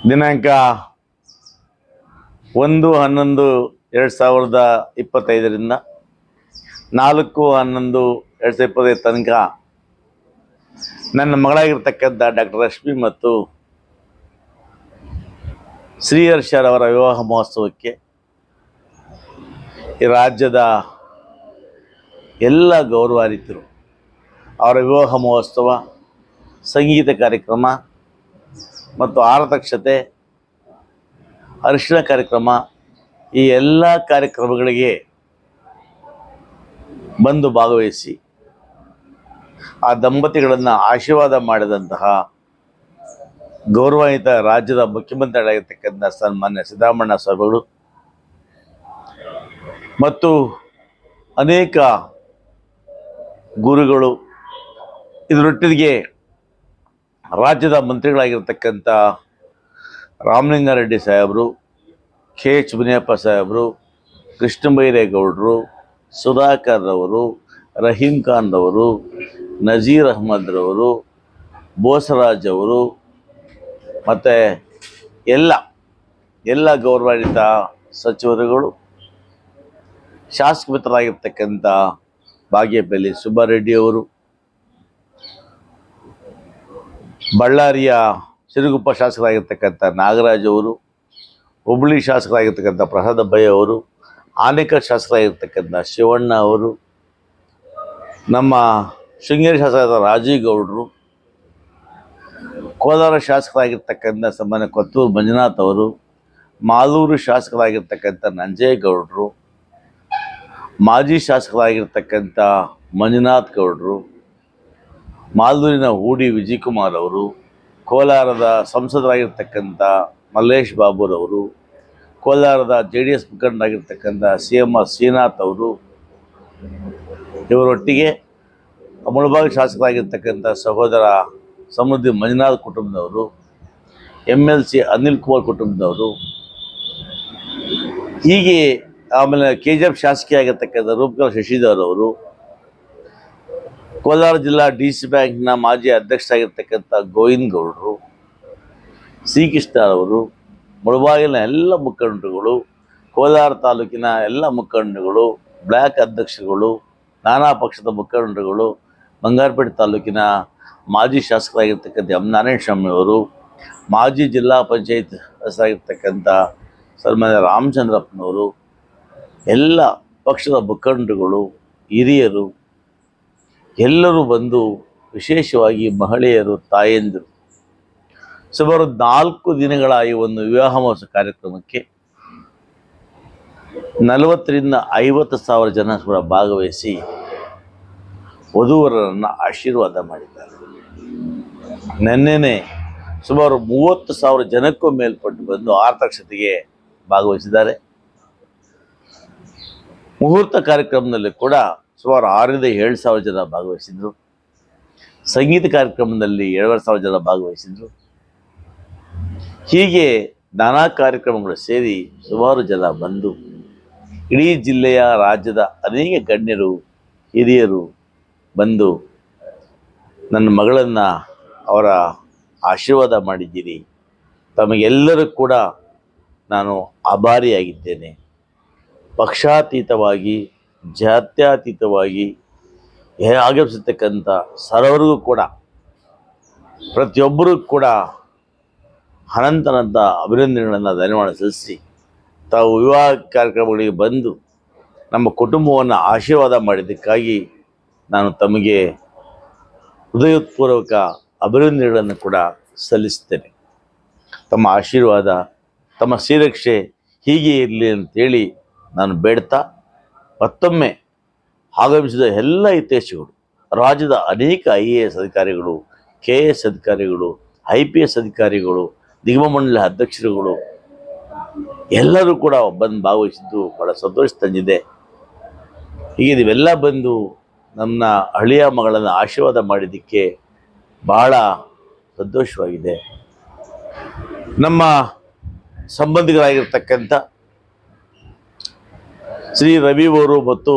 ದಿನಾಂಕ ಒಂದು ಹನ್ನೊಂದು ಎರಡು ಸಾವಿರದ ಇಪ್ಪತ್ತೈದರಿಂದ ನಾಲ್ಕು ಹನ್ನೊಂದು ಎರಡು ಸಾವಿರದ ಇಪ್ಪತ್ತೈದು ತನಕ ನನ್ನ ಮಗಳಾಗಿರ್ತಕ್ಕಂಥ ಡಾಕ್ಟರ್ ರಶ್ಮಿ ಮತ್ತು ಶ್ರೀಹರ್ಷರವರ ವಿವಾಹ ಮಹೋತ್ಸವಕ್ಕೆ ಈ ರಾಜ್ಯದ ಎಲ್ಲ ಗೌರವಾರಿತರು ಅವರ ವಿವಾಹ ಮಹೋತ್ಸವ, ಸಂಗೀತ ಕಾರ್ಯಕ್ರಮ ಮತ್ತು ಆರತಕ್ಷತೆ ಅರಿಶಿಣ ಕಾರ್ಯಕ್ರಮ, ಈ ಎಲ್ಲ ಕಾರ್ಯಕ್ರಮಗಳಿಗೆ ಬಂದು ಭಾಗವಹಿಸಿ ಆ ದಂಪತಿಗಳನ್ನು ಆಶೀರ್ವಾದ ಮಾಡಿದಂತಹ ಗೌರವಾನ್ವಿತ ರಾಜ್ಯದ ಮುಖ್ಯಮಂತ್ರಿಗಳಾಗಿರ್ತಕ್ಕಂಥ ಸನ್ಮಾನ್ಯ ಸಿದ್ದರಾಮಣ್ಣ ಸ್ವಾಮಿಗಳು ಮತ್ತು ಅನೇಕ ಗುರುಗಳು ಇದರೊಟ್ಟಿಗೆ ರಾಜ್ಯದ ಮಂತ್ರಿಗಳಾಗಿರ್ತಕ್ಕಂಥ ರಾಮಲಿಂಗಾರೆಡ್ಡಿ ಸಾಹೇಬರು, ಕೆ ಎಚ್ ಮುನಿಯಪ್ಪ ಸಾಹೇಬರು ಕೃಷ್ಣ ಬೈರೇಗೌಡರು ಸುಧಾಕರ್ ರವರು, ರಹೀಂ ಖಾನ್ ರವರು, ನಜೀರ್ ಅಹ್ಮದ್ ರವರು, ಬೋಸರಾಜ್ ಅವರು, ಮತ್ತು ಎಲ್ಲ ಎಲ್ಲ ಗೌರವಾನ್ವಿತ ಸಚಿವರುಗಳು, ಶಾಸಕ ಮಿತ್ರರಾಗಿರ್ತಕ್ಕಂಥ ಭಾಗ್ಯಪಲ್ಲಿ ಸುಬ್ಬಾರೆಡ್ಡಿ ಅವರು ಬಳ್ಳಾರಿಯ ಸಿರುಗುಪ್ಪ ಶಾಸಕರಾಗಿರ್ತಕ್ಕಂಥ ನಾಗರಾಜ್ ಅವರು ಹುಬ್ಬಳ್ಳಿ ಶಾಸಕರಾಗಿರ್ತಕ್ಕಂಥ ಪ್ರಸಾದ ಬಯ್ಯ ಅವರು, ಆನೇಕಲ್ ಶಾಸಕರಾಗಿರ್ತಕ್ಕಂಥ ಶಿವಣ್ಣ ಅವರು, ನಮ್ಮ ಶೃಂಗೇರಿ ಶಾಸಕರಾದ ರಾಜೀವ್ ಗೌಡರು, ಕೋಲಾರ ಶಾಸಕರಾಗಿರ್ತಕ್ಕಂಥ ಸಮಾನ ಕೊತ್ತೂರು ಮಂಜುನಾಥ್ ಅವರು, ಮಾಲೂರು ಶಾಸಕರಾಗಿರ್ತಕ್ಕಂಥ ನಂಜೇಗೌಡರು, ಮಾಜಿ ಶಾಸಕರಾಗಿರ್ತಕ್ಕಂಥ ಮಂಜುನಾಥ್ ಗೌಡರು ಮಾಲೂರಿನ ಹೂಡಿ ವಿಜಯಕುಮಾರ್ ಅವರು, ಕೋಲಾರದ ಸಂಸದರಾಗಿರ್ತಕ್ಕಂಥ ಮಲ್ಲೇಶ್ ಬಾಬುರವರು, ಕೋಲಾರದ ಜೆ ಡಿ ಎಸ್ ಮುಖಂಡರಾಗಿರ್ತಕ್ಕಂಥ ಸಿ ಎಂ ಆರ್ ಶ್ರೀನಾಥ್ ಅವರು, ಇವರೊಟ್ಟಿಗೆ ಮುಳಬಾಗ ಶಾಸಕರಾಗಿರ್ತಕ್ಕಂಥ ಸಹೋದರ ಸಮೃದ್ಧಿ ಮಂಜುನಾಥ್ ಕುಟುಂಬದವರು M L C Anil Kumar ಕುಟುಂಬದವರು, ಹೀಗೆ ಆಮೇಲೆ ಕೆ ಜಿ ಎಫ್ ಶಾಸಕಿಯಾಗಿರ್ತಕ್ಕಂಥ ರೂಪಕಲಾ ಶಶಿಧರ್ ಅವರು ಕೋಲಾರ ಜಿಲ್ಲಾ ಡಿ ಸಿ ಬ್ಯಾಂಕ್ನ ಮಾಜಿ ಅಧ್ಯಕ್ಷರಾಗಿರ್ತಕ್ಕಂಥ ಗೋವಿಂದ್ ಗೌಡರು ಸಿ ಕೃಷ್ಣರವರು ಮುಳಬಾಗಿಲಿನ ಎಲ್ಲ ಮುಖಂಡರುಗಳು, ಕೋಲಾರ ತಾಲೂಕಿನ ಎಲ್ಲ ಮುಖಂಡರುಗಳು ಬ್ಲ್ಯಾಕ್ ಅಧ್ಯಕ್ಷರುಗಳು, ನಾನಾ ಪಕ್ಷದ ಮುಖಂಡರುಗಳು, ಬಂಗಾರಪೇಟೆ ತಾಲೂಕಿನ ಮಾಜಿ ಶಾಸಕರಾಗಿರ್ತಕ್ಕಂಥ ಎಂ ನಾರಾಯಣ ಸ್ವಾಮಿ ಅವರು, ಮಾಜಿ ಜಿಲ್ಲಾ ಪಂಚಾಯತ್ ಸದಸ್ಯರಾಗಿರ್ತಕ್ಕಂಥ ಸನ್ಮಾನ್ಯ ರಾಮಚಂದ್ರಪ್ಪನವರು, ಎಲ್ಲ ಪಕ್ಷದ ಮುಖಂಡರುಗಳು, ಹಿರಿಯರು ಎಲ್ಲರೂ ಬಂದು ವಿಶೇಷವಾಗಿ ಮಹಿಳೆಯರು, ತಾಯಂದಿರು, ಸುಮಾರು ನಾಲ್ಕು ದಿನಗಳ ಈ ಒಂದು ವಿವಾಹ ಮಹೋತ್ಸವ ಕಾರ್ಯಕ್ರಮಕ್ಕೆ ನಲವತ್ತರಿಂದ ಐವತ್ತು ಸಾವಿರ ಜನ ಕೂಡ ಭಾಗವಹಿಸಿ ವಧುವರನ್ನು ಆಶೀರ್ವಾದ ಮಾಡಿದ್ದಾರೆ. ನಿನ್ನೆನೆ ಸುಮಾರು ಮೂವತ್ತು ಸಾವಿರ ಜನಕ್ಕೂ ಮೇಲ್ಪಟ್ಟು ಬಂದು ಆರ್ತಕ್ಷತೆಗೆ ಭಾಗವಹಿಸಿದ್ದಾರೆ. ಮುಹೂರ್ತ ಕಾರ್ಯಕ್ರಮದಲ್ಲಿ ಕೂಡ ಸುಮಾರು ಆರರಿಂದ ಏಳು ಸಾವಿರ ಜನ ಭಾಗವಹಿಸಿದರು. ಸಂಗೀತ ಕಾರ್ಯಕ್ರಮದಲ್ಲಿ ಏಳುವರೆ ಸಾವಿರ ಜನ ಭಾಗವಹಿಸಿದರು. ಹೀಗೆ ನಾನಾ ಕಾರ್ಯಕ್ರಮಗಳು ಸೇರಿ ಸುಮಾರು ಜನ ಬಂದು ಇಡೀ ಜಿಲ್ಲೆಯ ರಾಜ್ಯದ ಅನೇಕ ಗಣ್ಯರು, ಹಿರಿಯರು ಬಂದು ನನ್ನ ಮಗಳನ್ನು ಅವರ ಆಶೀರ್ವಾದ ಮಾಡಿದ್ದೀರಿ. ತಮಗೆಲ್ಲರೂ ಕೂಡ ನಾನು ಆಭಾರಿಯಾಗಿದ್ದೇನೆ. ಪಕ್ಷಾತೀತವಾಗಿ ಜಾತ್ಯತೀತವಾಗಿ ಆಗಮಿಸತಕ್ಕಂಥ ಸರ್ವರಿಗೂ ಕೂಡ ಪ್ರತಿಯೊಬ್ಬರೂ ಕೂಡ ಅನಂತನಂತ ಅಭಿನಂದನೆಗಳನ್ನು ಧನ್ಯವಾದ ಸಲ್ಲಿಸಿ, ತಾವು ವಿವಾಹ ಕಾರ್ಯಕ್ರಮಗಳಿಗೆ ಬಂದು ನಮ್ಮ ಕುಟುಂಬವನ್ನು ಆಶೀರ್ವಾದ ಮಾಡಿದ್ದಕ್ಕಾಗಿ ನಾನು ತಮಗೆ ಹೃದಯಪೂರ್ವಕ ಅಭಿನಂದನೆಗಳನ್ನು ಕೂಡ ಸಲ್ಲಿಸ್ತೇನೆ ತಮ್ಮ ಆಶೀರ್ವಾದ, ತಮ್ಮ ಶ್ರೀರಕ್ಷೆ ಹೀಗೆ ಇರಲಿ ಅಂತೇಳಿ ನಾನು ಬೇಡ್ತಾ ಮತ್ತೊಮ್ಮೆ ಆಗಮಿಸಿದ ಎಲ್ಲ ಹಿತೈಷಿಗಳು, ರಾಜ್ಯದ ಅನೇಕ ಐ ಎ ಎಸ್ ಅಧಿಕಾರಿಗಳು ಕೆ ಎ ಎಸ್ ಅಧಿಕಾರಿಗಳು ಐ ಪಿ ಎಸ್ ಅಧಿಕಾರಿಗಳು, ನಿಗಮ ಮಂಡಳಿ ಅಧ್ಯಕ್ಷರುಗಳು, ಎಲ್ಲರೂ ಕೂಡ ಬಂದು ಭಾಗವಹಿಸಿದ್ದು ಭಾಳ ಸಂತೋಷ ತಂದಿದೆ. ಹೀಗೆ ನೀವೆಲ್ಲ ಬಂದು ನನ್ನ ಹಳೆಯ ಮಗಳನ್ನು ಆಶೀರ್ವಾದ ಮಾಡಿದ್ದಕ್ಕೆ ಬಹಳ ಸಂತೋಷವಾಗಿದೆ. ನಮ್ಮ ಸಂಬಂಧಿಕರಾಗಿರ್ತಕ್ಕಂಥ ಶ್ರೀ ರವಿ ಅವರು ಮತ್ತು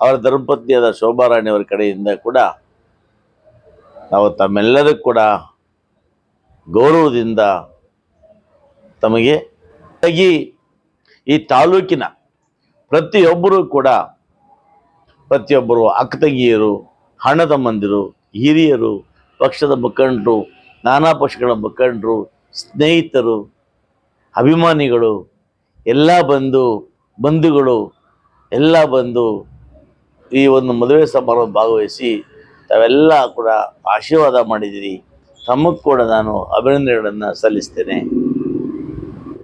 ಅವರ ಧರ್ಮಪತ್ನಿಯಾದ ಶೋಭಾರಾಣಿಯವರ ಕಡೆಯಿಂದ ಕೂಡ ನಾವು ತಮ್ಮೆಲ್ಲರೂ ಕೂಡ ಗೌರವದಿಂದ ತಮಗೆ ತಗಿ ಈ ತಾಲೂಕಿನ ಪ್ರತಿಯೊಬ್ಬರೂ ಕೂಡ ಪ್ರತಿಯೊಬ್ಬರು ಅಕ್ಕ ತಂಗಿಯರು ಹಣ ತಮ್ಮಂದಿರು ಹಿರಿಯರು, ಪಕ್ಷದ ಮುಖಂಡರು, ನಾನಾ ಪಕ್ಷಗಳ ಮುಖಂಡರು, ಸ್ನೇಹಿತರು, ಅಭಿಮಾನಿಗಳು, ಎಲ್ಲ ಬಂದು ಬಂಧುಗಳು ಎಲ್ಲ ಬಂದು ಈ ಒಂದು ಮದುವೆ ಸಮಾರಂಭ ಭಾಗವಹಿಸಿ ತಾವೆಲ್ಲ ಕೂಡ ಆಶೀರ್ವಾದ ಮಾಡಿದ್ದೀರಿ. ತಮಗೆ ಕೂಡ ನಾನು ಅಭಿನಂದನೆಗಳನ್ನು ಸಲ್ಲಿಸ್ತೇನೆ.